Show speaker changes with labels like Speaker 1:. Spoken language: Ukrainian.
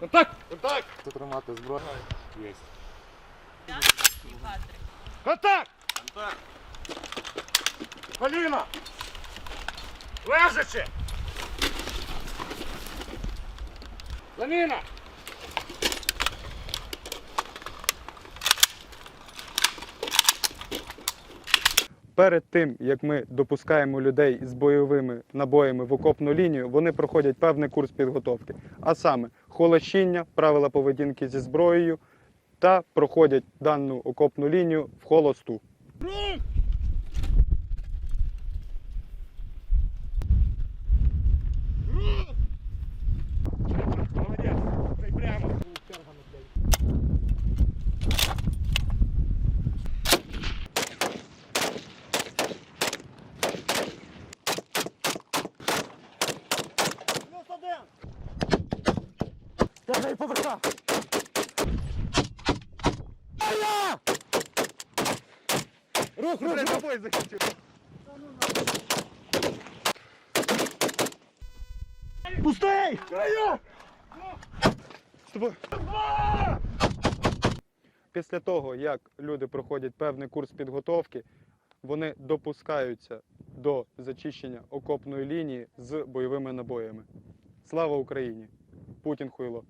Speaker 1: Контакт! Контакт!
Speaker 2: Тут тримати зброю. Є.
Speaker 1: Контакт! Контакт! Коліна! Лежачи! Коліна!
Speaker 3: Перед тим, як ми допускаємо людей з бойовими набоями в окопну лінію, вони проходять певний курс підготовки, а саме холощіння, правила поведінки зі зброєю та проходять дану окопну лінію в холосту.
Speaker 1: Стягай поверха! Рух, рух, рух!
Speaker 3: тобою захистив.
Speaker 1: Пустий! Краю!
Speaker 3: Після того, як люди проходять певний курс підготовки, вони допускаються до зачищення окопної лінії з бойовими набоями. Слава Україні! Путін хуйло!